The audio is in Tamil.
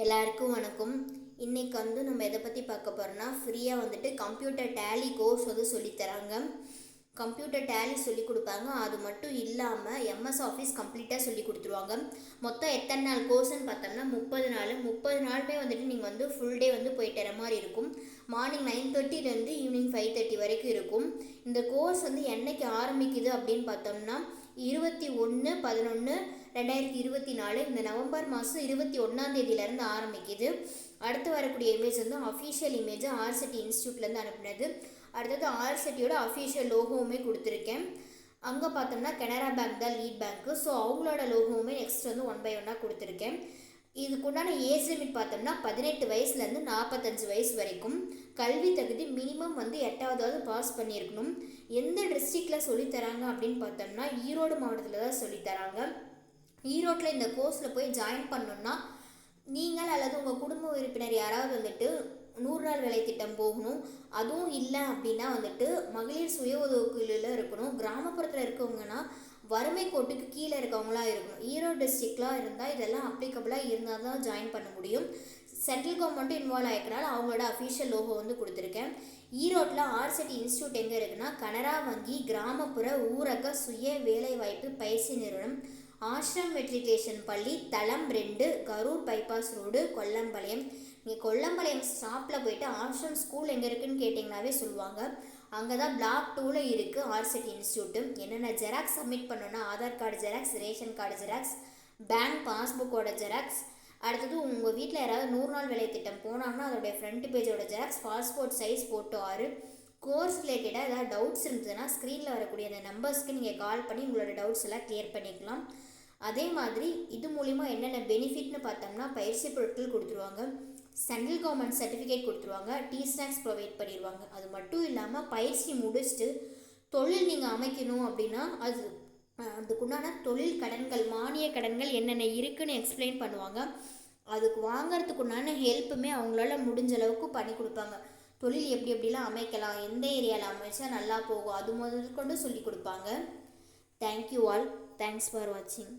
எல்லாருக்கும் வணக்கம். இன்றைக்கி வந்து நம்ம எதை பற்றி பார்க்க போகிறோம்னா ஃப்ரீயாக வந்துட்டு கம்ப்யூட்டர் டேலி கோர்ஸ் வந்து சொல்லித்தராங்க கம்ப்யூட்டர் டேலி சொல்லி கொடுப்பாங்க. அது மட்டும் இல்லாமல் எம்எஸ் ஆஃபீஸ் கம்ப்ளீட்டாக சொல்லி கொடுத்துருவாங்க. மொத்தம் எத்தனை நாள் கோர்ஸ்னு பார்த்தோம்னா முப்பது நாள். முப்பது நாளுமே வந்துட்டு நீங்கள் வந்து ஃபுல் டே வந்து போயிட்டு வர மாதிரி இருக்கும். மார்னிங் நைன் தேர்ட்டிலேருந்து ஈவினிங் ஃபைவ் தேர்ட்டி வரைக்கும் இருக்கும். இந்த கோர்ஸ் வந்து என்னைக்கு ஆரம்பிக்குது அப்படின்னு பார்த்தோம்னா இருபத்தி ஒன்று பதினொன்று ரெண்டாயிரத்தி இருபத்தி நாலு இந்த நவம்பர் மாதம் இருபத்தி ஒன்றாந்தேதியிலேருந்து ஆரம்பிக்குது. அடுத்து வரக்கூடிய இமேஜ் வந்து அஃபீஷியல் இமேஜ் ஆர்சிட்டி இன்ஸ்டியூட்லேருந்து அனுப்பினது. அடுத்தது ஆர்சிட்டியோட அஃபீஷியல் லோகோவுமே கொடுத்துருக்கேன். அங்கே பார்த்தோம்னா கனரா பேங்க் தான் லீட் பேங்க்கு ஸோ அவங்களோட லோகோவுமே நெக்ஸ்ட் வந்து ஒன் பை ஒன்னாக கொடுத்துருக்கேன். இதுக்குண்டான ஏஜ் லிமிட் பார்த்தோம்னா பதினெட்டு வயசுலேருந்து நாற்பத்தஞ்சு வயசு வரைக்கும். கல்வி தகுதி மினிமம் வந்து எட்டாவதாவது பாஸ் பண்ணியிருக்கணும். எந்த டிஸ்ட்ரிக்டில் சொல்லித்தராங்க அப்படின்னு பார்த்தோம்னா ஈரோடு மாவட்டத்தில் தான் சொல்லித்தராங்க. ஈரோட்டில் இந்த கோர்ஸில் போய் ஜாயின் பண்ணோன்னா நீங்கள் அல்லது உங்கள் குடும்ப உறுப்பினர் யாராவது வந்துட்டு நூறு நாள் வேலை திட்டம் போகணும். அதுவும் இல்லை அப்படின்னா வந்துட்டு மகளிர் சுய உதவிக்குழுவில் இருக்கணும். கிராமப்புறத்தில் இருக்க வறுமை கோட்டுக்கு கீழே இருக்கவங்களா இருக்கணும். ஈரோடு டிஸ்ட்ரிக்ட்லாம் இருந்தால் இதெல்லாம் அப்ளிகபிளாக இருந்தால் தான் ஜாயின் பண்ண முடியும். சென்ட்ரல் கவர்மெண்ட்டும் இன்வால்வ் ஆகிக்கனால அவங்களோட அஃபீஷியல் லோகோ வந்து கொடுத்துருக்கேன். ஈரோட்டில் ஆர்சிட்டி இன்ஸ்டியூட் எங்கே இருக்குன்னா கனரா வங்கி கிராமப்புற ஊரக சுய வேலைவாய்ப்பு பயிற்சி நிறுவனம். ஆஷ்ரம் மெட்ரிகுலேஷன் பள்ளி தளம் ரெண்டு கரூர் பைபாஸ் ரோடு கொல்லம்பாளையம். நீங்கள் கொல்லம்பாளையம் ஸ்டாப்பில் போயிட்டு ஆஷ்ரம் ஸ்கூல் எங்கே இருக்குன்னு கேட்டிங்கனாவே சொல்லுவாங்க. அங்கே தான் பிளாக் டூவில் இருக்குது ஆர்செட் இன்ஸ்டியூட்டும் என்னென்ன ஜெராக்ஸ் சப்மிட் பண்ணணும்னா Aadhaar card xerox ration card xerox bank பாஸ்புக்கோட xerox அடுத்தது உங்கள் வீட்டில் யாராவது நூறு நாள் வேலை திட்டம் போனாங்கன்னா அதோடைய ஃப்ரண்ட் பேஜோட ஜெராக்ஸ் பாஸ்போர்ட் சைஸ் ஃபோட்டோ ஆறு. கோர்ஸ் ரிலேட்டடாக ஏதாவது டவுட்ஸ் இருந்ததுன்னா ஸ்க்ரீனில் வரக்கூடிய அந்த நம்பர்ஸ்க்கு நீங்கள் கால் பண்ணி உங்களோட டவுட்ஸ் எல்லாம் கிளியர் பண்ணிக்கலாம். அதே மாதிரி இது மூலிமா என்னென்ன பெனிஃபிட்னு பார்த்தோம்னா பயிற்சி பொருட்கள் கொடுத்துருவாங்க. சென்ட்ரல் கவர்மெண்ட் சர்டிஃபிகேட் கொடுத்துருவாங்க டீ ஸ்நாக்ஸ் ப்ரொவைட் பண்ணிடுவாங்க அது மட்டும் இல்லாமல் பயிற்சி முடிச்சுட்டு தொழில் நீங்கள் அமைக்கணும் அப்படின்னா அது அதுக்குண்டான தொழில் கடன்கள் மானிய கடன்கள் என்னென்ன இருக்குன்னு எக்ஸ்பிளைன் பண்ணுவாங்க. அதுக்கு வாங்குறதுக்குண்டான ஹெல்ப்புமே அவங்களால முடிஞ்ச அளவுக்கு பண்ணி கொடுப்பாங்க. தொழில் எப்படி எப்படிலாம் அமைக்கலாம் எந்த ஏரியாவில் அமைச்சா நல்லா போகும் அது முதல் கொண்டு சொல்லி கொடுப்பாங்க. தேங்க்யூ ஆல் தேங்க்ஸ் ஃபார் வாட்சிங்